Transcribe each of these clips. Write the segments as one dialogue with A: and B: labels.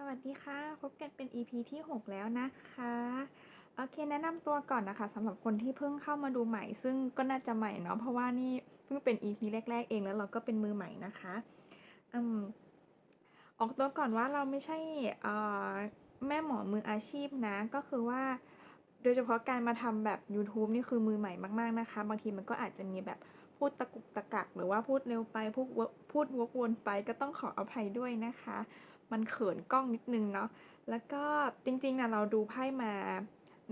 A: สวัสดีค่ะ พบกันเป็น EP ที่ 6 แล้วนะคะ โอเคแนะนำตัวก่อนนะคะสำหรับคนที่เพิ่งเข้ามาดูใหม่ ซึ่งก็น่าจะใหม่เนาะเพราะว่านี่เพิ่งเป็น EP แรก ๆ เองแล้วเราก็เป็นมือใหม่นะคะอืมออกตัวก่อนว่าเราไม่ใช่แม่หมอมืออาชีพนะ ก็คือว่า โดยเฉพาะการมาทำแบบ YouTube นี่คือมือใหม่มากๆนะคะ บางทีมันก็อาจจะมีแบบพูดตะกุกตะกัก หรือว่าพูดเร็วไปพูดวพูดวกวนไปก็ต้องขออภัยด้วยนะคะ มันเขินกล้องนิดนึงเนาะแล้วก็จริงๆนะเราดูไพ่มา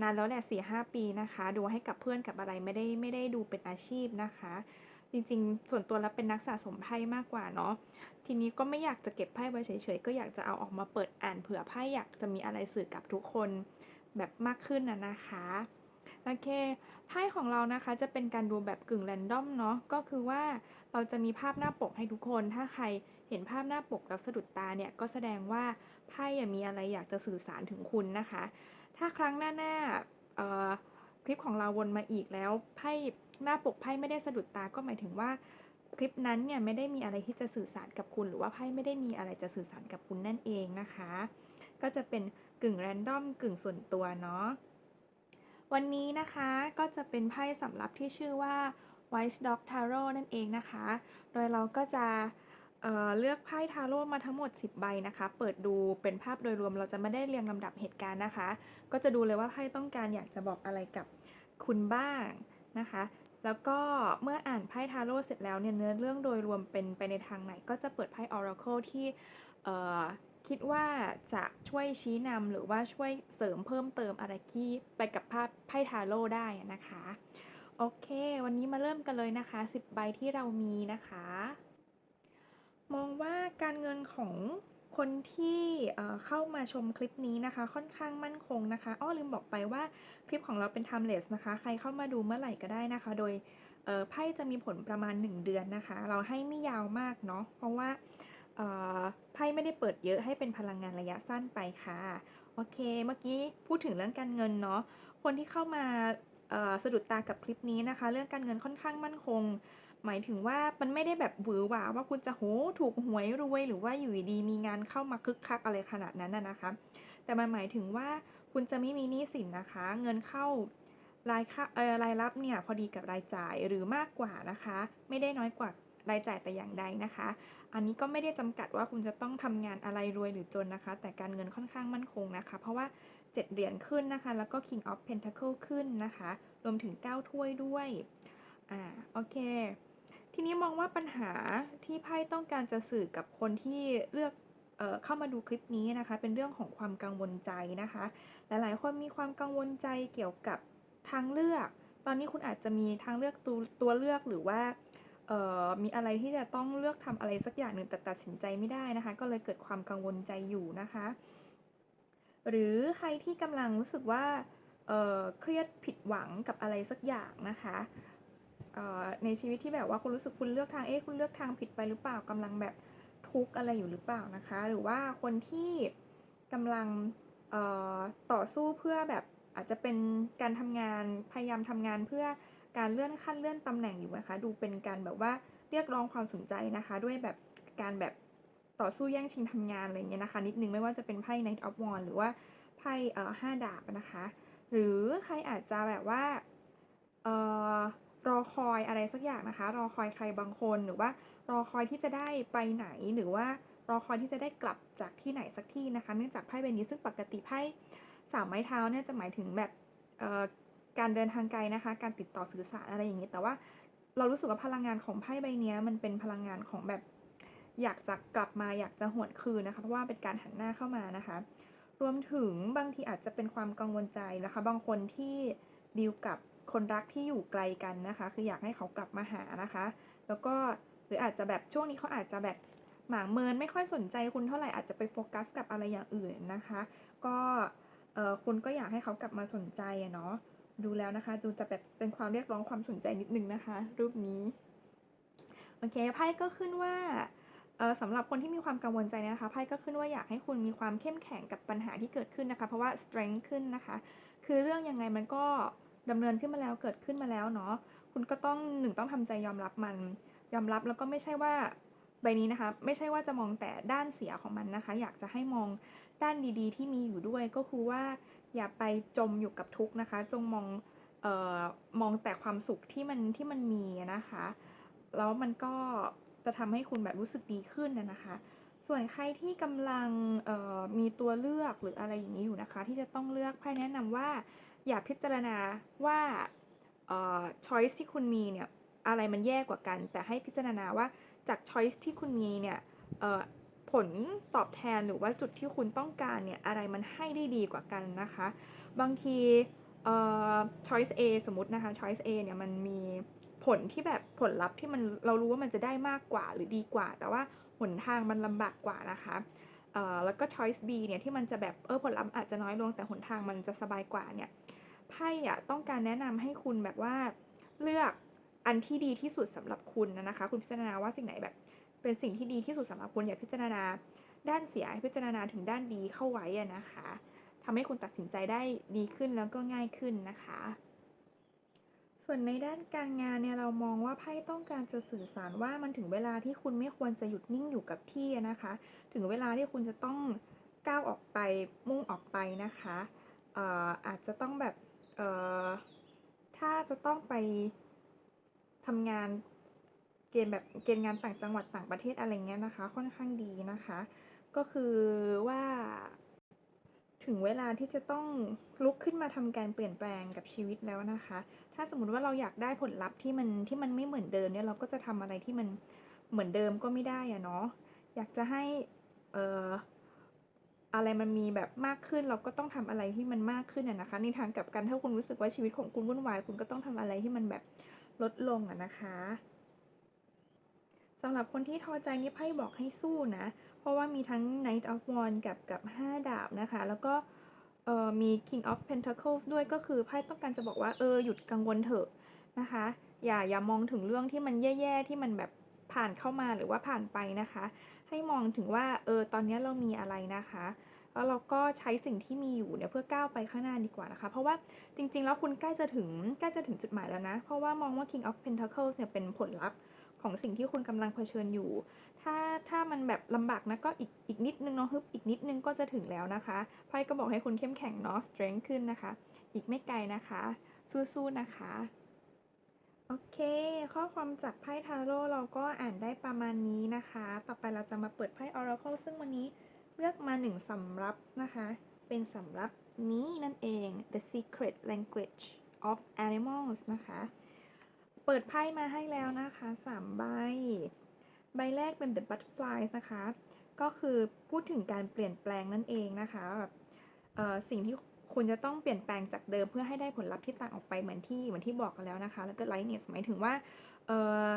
A: นานแล้วแหละสี่ห้าปีนะคะ ดูให้กับเพื่อนกับอะไรไม่ได้ไม่ได้ดูเป็นอาชีพนะคะ จริงๆ ส่วนตัวแล้วเป็นนักสะสมไพ่มากกว่าเนาะทีนี้ก็ไม่อยากจะเก็บไพ่ไว้เฉยๆก็อยากจะเอาออกมาเปิดอ่านเผื่อไพ่อยากจะมีอะไรสื่อกับทุกคนแบบมากขึ้นนะนะคะโอเคไพ่ของเรานะคะจะเป็นการดูแบบกึ่งแรนดอมเนาะก็คือว่าเราจะมีภาพหน้าปกให้ทุกคนถ้าใคร เห็นภาพหน้าปกแล้วสะดุดตาเนี่ยก็แสดงว่าไพ่มีอะไรอยากจะสื่อสารถึงคุณนะคะ ถ้าครั้งหน้าหน้าเอ่อคลิปของเราวนมาอีกแล้วไพ่หน้าปกไพ่ไม่ได้สะดุดตาก็หมายถึงว่าคลิปนั้นเนี่ยไม่ได้มีอะไรที่จะสื่อสารกับคุณ หรือว่าไพ่ไม่ได้มีอะไรจะสื่อสารกับคุณนั่นเองนะคะ ก็จะเป็นกึ่งแรนดอมกึ่งส่วนตัวเนาะวันนี้นะคะก็จะเป็นไพ่สำหรับที่ชื่อว่า White Dog Tarot นั่นเองนะคะ โดยเราก็จะ เเลือกไพ่ทาโร่มาทั้งหมด 10 ใบนะคะ เปิดดูเป็นภาพโดยรวมเราจะไม่ได้เรียงลำดับเหตุการณ์นะคะ ก็จะดูเลยว่าไพ่ต้องการอยากจะบอกอะไรกับคุณบ้างนะคะ แล้วก็เมื่ออ่านไพ่ทาโร่เสร็จแล้วเนี่ยเนื้อเรื่องโดยรวมเป็นไปในทางไหน ก็จะเปิดไพ่ Oracle ที่เอ่คิดว่าจะช่วยชี้นำหรือว่าช่วยเสริมเพิ่มเติมอะไรที่ไปกับภาพไพ่ทาโร่ได้นะคะ โอเค วันนี้มาเริ่มกันเลยนะคะ 10 ใบที่เรามีนะคะ มองว่าการเงินของคนที่เข้ามาชมคลิปนี้นะคะ ค่อนข้างมั่นคงนะคะอ้อลืมบอกไปว่าคลิปของเราเป็น timeless นะคะ ใครเข้ามาดูเมื่อไหร่ก็ได้นะคะ โดยไพ่จะมีผลประมาณ 1 เดือนนะคะ เราให้ไม่ยาวมากเนาะเพราะว่าไพ่ไม่ได้เปิดเยอะให้เป็นพลังงานระยะสั้นไปค่ะโอเค เมื่อกี้พูดถึงเรื่องการเงินเนาะคนที่เข้ามาสะดุดตากับคลิปนี้นะคะ เรื่องการเงินค่อนข้างมั่นคง หมายถึงว่ามันไม่ได้แบบหวือหวาว่าคุณจะโหถูกหวยรวยหรือว่าอยู่ดีมีงานเข้ามาคึกคักอะไรขนาดนั้นนะคะ แต่มันหมายถึงว่าคุณจะไม่มีหนี้สินนะคะ เงินเข้ารายค่าเออรายรับเนี่ยพอดีกับรายจ่ายหรือมากกว่านะคะ ไม่ได้น้อยกว่ารายจ่ายแต่อย่างใดนะคะ อันนี้ก็ไม่ได้จำกัดว่าคุณจะต้องทำงานอะไรรวยหรือจนนะคะ แต่การเงินค่อนข้างมั่นคงนะคะ เพราะว่า 7 เหรียญขึ้นนะคะ แล้วก็ King of Pentacle ขึ้นนะคะ รวมถึง 9 ถ้วยด้วย อ่า โอเค ทีนี้มองว่าปัญหาที่ไพ่ต้องการจะสื่อกับคนที่เลือกเออเข้ามาดูคลิปนี้นะคะ เป็นเรื่องของความกังวลใจนะคะ หลายๆ คนมีความกังวลใจเกี่ยวกับทางเลือก ตอนนี้คุณอาจจะมีทางเลือกตัวตัวเลือกหรือว่ามีอะไรที่จะต้องเลือกทำอะไรสักอย่างหนึ่งแต่ตัดสินใจไม่ได้นะคะ ก็เลยเกิดความกังวลใจอยู่นะคะ หรือใครที่กำลังรู้สึกว่าเเครียดผิดหวังกับอะไรสักอย่างนะคะ ในชีวิตที่แบบว่าคุณรู้สึกคุณเลือกทางเอ๊ะคุณเลือกทางผิดไปหรือเปล่ากำลังแบบทุกข์อะไรอยู่หรือเปล่านะคะ หรือว่าคนที่กำลังต่อสู้เพื่อแบบอาจจะเป็นการทำงานพยายามทำงานเพื่อการเลื่อนขั้นเลื่อนตำแหน่งอยู่นะคะ ดูเป็นการแบบว่าเรียกร้องความสนใจนะคะ ด้วยแบบการแบบต่อสู้แย่งชิงทำงานอะไรเงี้ยนะคะ นิดนึงไม่ว่าจะเป็นไพ่ Knight of Wands หรือว่าไพ่เอ่อห้าดาบนะคะ หรือใครอาจจะแบบว่าเอ่อ รอคอยอะไรสักอย่างนะคะ รอคอยใครบางคนหรือว่า รอคอยที่จะได้ไปไหนหรือว่ารอคอยที่จะได้กลับจากที่ไหนสักที่นะคะ เนื่องจากไพ่ใบนี้ซึ่งปกติไพ่สามไม้เท้าเนี่ยจะหมายถึงแบบการเดินทางไกลนะคะ การติดต่อสื่อสารอะไรอย่างนี้ แต่ว่าเรารู้สึกว่าพลังงานของไพ่ใบนี้มันเป็นพลังงานของแบบอยากจะกลับมาอยากจะหวนคืนนะคะ เพราะว่าเป็นการหันหน้าเข้ามานะคะ รวมถึงบางทีอาจจะเป็นความกังวลใจนะคะ บางคนที่ดีลกับ คนรักที่อยู่ไกลกันนะคะ คืออยากให้เขากลับมาหานะคะ แล้วก็หรืออาจจะแบบช่วงนี้เขาอาจจะแบบหมางเมินไม่ค่อยสนใจคุณเท่าไหร่อาจจะไปโฟกัสกับอะไรอย่างอื่นนะคะ ก็เออคุณก็อยากให้เขากลับมาสนใจอะเนาะดูแล้วนะคะจูจะแบบเป็นความเรียกร้องความสนใจนิดนึงนะคะ รูปนี้โอเคไพ่ก็ขึ้นว่าสำหรับคนที่มีความกังวลใจนยนะคะไพ่ก็ขึ้นว่าอยากให้คุณมีความเข้มแข็งกับปัญหาที่เกิดขึ้นนะคะ เพราะว่า strength ขึ้นนะคะ คือเรื่องยังไงมันก็ ดำเนินขึ้นมาแล้วเกิดขึ้นมาแล้วเนาะคุณก็ต้องหนึ่งต้องทำใจยอมรับมัน ยอมรับแล้วก็ไม่ใช่ว่าใบนี้นะคะไม่ใช่ว่าจะมองแต่ด้านเสียของมันนะคะ อยากจะให้มองด้านดีๆ ที่มีอยู่ด้วยก็คือว่าอย่าไปจมอยู่กับทุกข์นะคะ จงมองเอ่อมองแต่ความสุขที่มันที่มันมีนะคะแล้วมันก็จะทำให้คุณแบบรู้สึกดีขึ้นนะคะ ส่วนใครที่กำลังเอ่อมีตัวเลือกหรืออะไรอย่างนี้อยู่นะคะ ที่จะต้องเลือกไพ่แนะนำว่า อย่าพิจารณาว่าเอ่อ choice ที่คุณมีเนี่ยอะไรมันแย่กว่ากัน แต่ให้พิจารณาว่าจาก choice ที่คุณมีเนี่ยเอ่อผลตอบแทนหรือว่าจุดที่คุณต้องการเนี่ยอะไรมันให้ได้ดีกว่ากันนะคะ บางทีเอ่อ choice A สมมตินะคะ choice A เนี่ยมันมีผลที่แบบผลลัพธ์ที่มันเรารู้ว่ามันจะได้มากกว่าหรือดีกว่า แต่ว่าหนทางมันลำบากกว่านะคะเอ่อแล้วก็ choice B เนี่ยที่มันจะแบบเออผลลัพธ์อาจจะน้อยลงแต่หนทางมันจะสบายกว่าเนี่ย ไพ่อะต้องการแนะนำให้คุณแบบว่าเลือกอันที่ดีที่สุดสำหรับคุณนะคะ คุณพิจารณาว่าสิ่งไหนแบบ เป็นสิ่งที่ดีที่สุดสำหรับคุณอย่าพิจารณา ด้านเสียให้พิจารณาถึงด้านดีเข้าไว้อะนะคะทำให้คุณตัดสินใจได้ดีขึ้นแล้วก็ง่ายขึ้นนะคะ ส่วนในด้านการงานเนี่ยเรามองว่าไพ่ต้องการจะสื่อสารว่ามันถึงเวลาที่คุณไม่ควรจะหยุดนิ่งอยู่กับที่นะคะ ถึงเวลาที่คุณจะต้องก้าวออกไปมุ่งออกไปนะคะอออาจจะต้องแบบ เอ่อถ้าจะต้องไปทำงานเกณฑ์แบบเกณฑ์งานต่างจังหวัดต่างประเทศอะไรเงี้ยนะคะ ค่อนข้างดีนะคะ ก็คือว่า ถึงเวลาที่จะต้องลุกขึ้นมาทำการเปลี่ยนแปลงกับชีวิตแล้วนะคะ ถ้าสมมติว่าเราอยากได้ผลลัพธ์ที่มันที่มันไม่เหมือนเดิมเนี่ยเราก็จะทำอะไรที่มันเหมือนเดิมก็ไม่ได้อะเนาะอยากจะให้เอ่อ อะไรมันมีแบบมากขึ้นเราก็ต้องทำอะไรที่มันมากขึ้นอะนะคะ ในทางกลับกันถ้าคุณรู้สึกว่าชีวิตของคุณวุ่นวายคุณก็ต้องทำอะไรที่มันแบบลดลงอะนะคะสำหรับคนที่ท้อใจนี่ไพ่บอกให้สู้นะ เพราะว่ามีทั้ง Knight of Wands กับกับ 5 ดาบนะคะ แล้วก็เอ่อมี King of Pentacles ด้วยก็คือไพ่ต้องการจะบอกว่าเออหยุดกังวลเถอะนะคะ อย่าอย่ามองถึงเรื่องที่มันแย่ๆ ที่มันแบบผ่านเข้ามาหรือว่าผ่านไปนะคะ ให้มองถึงว่าเออตอนนี้เรามีอะไรนะคะ แล้วเราก็ใช้สิ่งที่มีอยู่เนี่ยเพื่อก้าวไปข้างหน้าดีกว่านะคะ เพราะว่าจริงๆ แล้วคุณใกล้จะถึงใกล้จะถึงจุดหมายแล้วนะ เพราะว่ามองว่า King of Pentacles เนี่ยเป็นผลลัพธ์ของสิ่งที่คุณกำลังเผชิญอยู่ ถ้าถ้ามันแบบลำบากนะก็อีกอีกนิดนึงเนาะฮึบอีกนิดนึงก็จะถึงแล้วนะคะไพ่ก็บอกให้คุณเข้มแข็งเนาะ strength ขึ้นนะคะ อีกไม่ไกลนะคะ สู้ๆนะคะ โอเค ข้อความจากไพ่ทาโร่เราก็อ่านได้ประมาณนี้นะคะ ต่อไปเราจะมาเปิดไพ่ Oracle ซึ่งวันนี้เลือกมาหนึ่งสำรับนะคะ เป็นสำรับนี้นั่นเอง The Secret Language of Animals นะคะ เปิดไพ่มาให้แล้วนะคะสามใบ ใบแรกเป็น The Butterflies นะคะ ก็คือพูดถึงการเปลี่ยนแปลงนั่นเองนะคะแบบเอ่อสิ่งที่ คุณจะต้องเปลี่ยนแปลงจากเดิมเพื่อให้ได้ผลลัพธ์ที่ต่างออกไปเหมือนที่เหมือนที่บอกกันแล้วนะคะ แล้วก็ lightness หมายถึงว่าเออ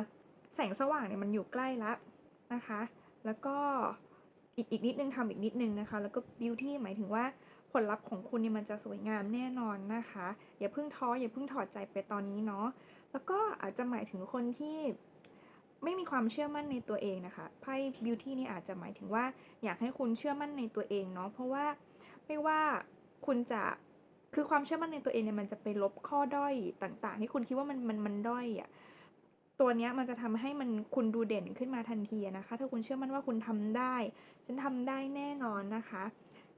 A: แสงสว่างเนี่ยมันอยู่ใกล้ละนะคะ แล้วก็อีกอีกนิดนึงทำอีกนิดนึงนะคะ แล้วก็ beauty หมายถึงว่าผลลัพธ์ของคุณเนี่ยมันจะสวยงามแน่นอนนะคะ อย่าเพิ่งท้ออย่าเพิ่งถอดใจไปตอนนี้เนาะ แล้วก็อาจจะหมายถึงคนที่ไม่มีความเชื่อมั่นในตัวเองนะคะไพ่ beauty นี่อาจจะหมายถึงว่าอยากให้คุณเชื่อมั่นในตัวเองเนาะเพราะว่าไม่ว่า คุณจะคือความเชื่อมั่นในตัวเองเนี่ยมันจะไปลบข้อด้อยต่างๆ ที่คุณคิดว่ามันมันมันด้อยอะ่ะตัวเนี้ยมันจะทำให้มันคุณดูเด่นขึ้นมาทันทีนะคะ ถ้าคุณเชื่อมั่นว่าคุณทำได้ ฉันทำได้แน่นอนนะคะ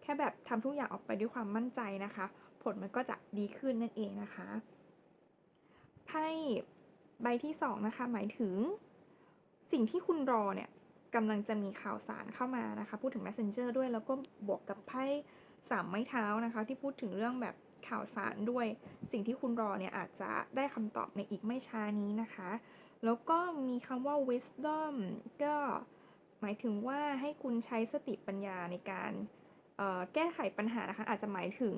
A: แค่แบบทำทุกอย่างออกไปด้วยความมั่นใจนะคะ ผลมันก็จะดีขึ้นนั่นเองนะคะไพ่ใบที่สองนะคะหมายถึงสิ่งที่คุณรอเนี่ยกำลังจะมีข่าวสารเข้ามานะคะ พูดถึง messenger ด้วยแล้วก็บวกกับไพ่ สามไม้เท้านะคะ ที่พูดถึงเรื่องแบบข่าวสารด้วย สิ่งที่คุณรอเนี่ยอาจจะได้คำตอบในอีกไม่ช้านี้นะคะ แล้วก็มีคำว่า wisdom ก็หมายถึงว่าให้คุณใช้สติปัญญาในการแก้ไขปัญหานะคะ อาจจะหมายถึง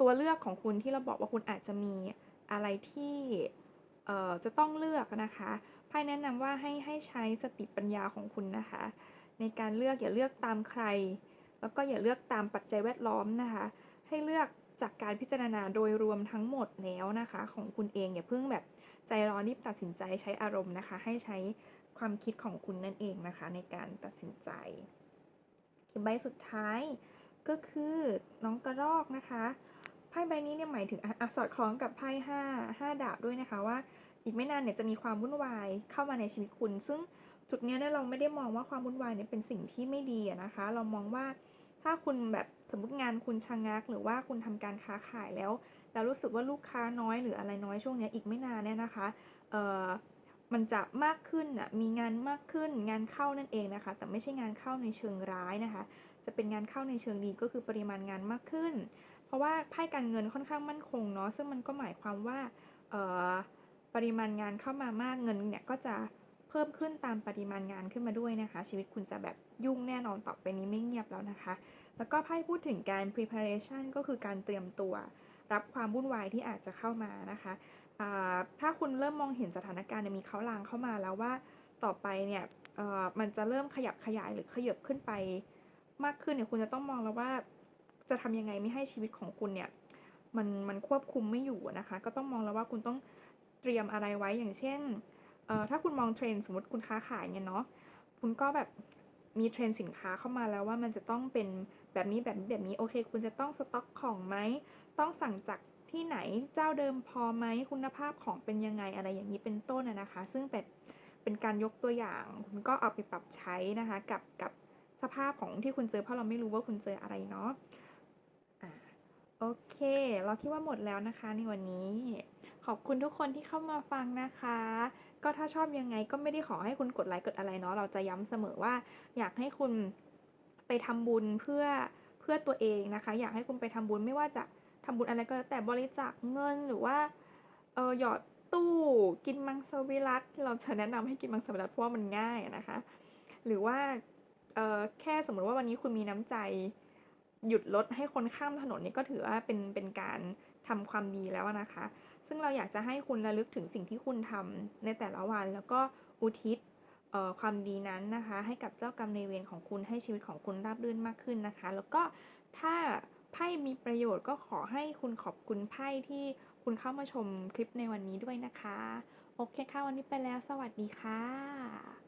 A: ตัวเลือกของคุณที่เราบอกว่าคุณอาจจะมีอะไรที่จะต้องเลือกนะคะไพ่แนะนำว่าให้ให้ใช้สติปัญญาของคุณนะคะ ในการเลือกอย่าเลือกตามใคร แล้วก็อย่าเลือกตามปัจจัยแวดล้อมนะคะ ให้เลือกจากการพิจารณาโดยรวมทั้งหมดแล้วนะคะ ของคุณเองอย่าเพิ่งแบบใจร้อนรีบตัดสินใจใช้อารมณ์นะคะ ให้ใช้ความคิดของคุณนั่นเองนะคะ ในการตัดสินใจใบสุดท้ายก็คือน้องกระรอกนะคะไพ่ใบนี้เนี่ยหมายถึงอสอดคล้องกับไพ่ห้าห้าดาบด้วยนะคะว่า อีกไม่นานเนี่ยจะมีความวุ่นวายเข้ามาในชีวิตคุณ ซึ่ง จุดนี้เนี่ยเราไม่ได้มองว่าความวุ่นวายเนี่ยเป็นสิ่งที่ไม่ดีนะคะ เรามองว่าถ้าคุณแบบสมมติงานคุณชะงัก หรือว่าคุณทำการค้าขายแล้ว แล้วรู้สึกว่าลูกค้าน้อยหรืออะไรน้อยช่วงนี้อีกไม่นานเนี่ยนะคะเอ่อมันจะมากขึ้นอะมีงานมากขึ้นงานเข้านั่นเองนะคะ แต่ไม่ใช่งานเข้าในเชิงร้ายนะคะ จะเป็นงานเข้าในเชิงดีก็คือปริมาณงานมากขึ้น เพราะว่าไพ่การเงินค่อนข้างมั่นคงเนาะซึ่งมันก็หมายความว่าเอ่อปริมาณงานเข้ามามากเงินเนี่ยก็จะ เพิ่มขึ้นตามปริมาณงานขึ้นมาด้วยนะคะ ชีวิตคุณจะแบบยุ่งแน่นอนต่อไปนี้ไม่เงียบแล้วนะคะ แล้วก็ไพ่พูดถึงการ preparation ก็คือการเตรียมตัว รับความวุ่นวายที่อาจจะเข้ามานะคะถ้าคุณเริ่มมองเห็นสถานการณ์มีเขาลางเข้ามาแล้วว่าต่อไปเนี่ยมันจะเริ่มขยับขยายหรือขยับขึ้นไปมากขึ้นเนี่ยคุณจะต้องมองแล้วว่าจะทำยังไงไม่ให้ชีวิตของคุณเนี่ยมันมันควบคุมไม่อยู่นะคะ ก็ต้องมองแล้วว่าคุณต้องเตรียมอะไรไว้อย่างเช่น เอ่อถ้าคุณมองเทรนด์สมมติคุณค้าขายเนี่ยเนาะคุณก็แบบมีเทรนด์สินค้าเข้ามาแล้วว่ามันจะต้องเป็นแบบนี้แบบนี้แบบนี้โอเค คุณจะต้องสต็อกของไหมต้องสั่งจากที่ไหนเจ้าเดิมพอไหมคุณภาพของเป็นยังไงอะไรอย่างนี้เป็นต้นอะนะคะ ซึ่งเป็นเป็นการยกตัวอย่างคุณก็เอาไปปรับใช้นะคะกับกับสภาพของที่คุณเจอเพราะเราไม่รู้ว่าคุณเจออะไรเนาะโอเค เราคิดว่าหมดแล้วนะคะในวันนี้ ขอบคุณทุกคนที่เข้ามาฟังนะคะ ก็ถ้าชอบยังไงก็ไม่ได้ขอให้คุณกดไลค์กดอะไรเนาะเราจะย้ำเสมอว่า อยากให้คุณไปทำบุญเพื่อเพื่อตัวเองนะคะ อยากให้คุณไปทำบุญไม่ว่าจะทำบุญอะไรก็แล้วแต่บริจาคเงินหรือว่าเออหยอดตู้กินมังสวิรัตเราจะแนะนำให้กินมังสวิรัตเพราะว่ามันง่ายนะคะ หรือว่าเออแค่สมมติว่าวันนี้คุณมีน้ำใจหยุดรถให้คนข้ามถนนนี่ก็ถือว่าเป็นเป็นการ ทำความดีแล้วนะคะ ซึ่งเราอยากจะให้คุณระลึกถึงสิ่งที่คุณทำในแต่ละวัน แล้วก็อุทิศความดีนั้นนะคะ ให้กับเจ้ากรรมในายเวรของคุณให้ชีวิตของคุณราบรื่นมากขึ้นนะคะ แล้วก็ถ้าไพ่มีประโยชน์ก็ขอให้คุณขอบคุณไพ่ที่คุณเข้ามาชมคลิปในวันนี้ด้วยนะคะ โอเคค่ะวันนี้ไปแล้ว สวัสดีค่ะ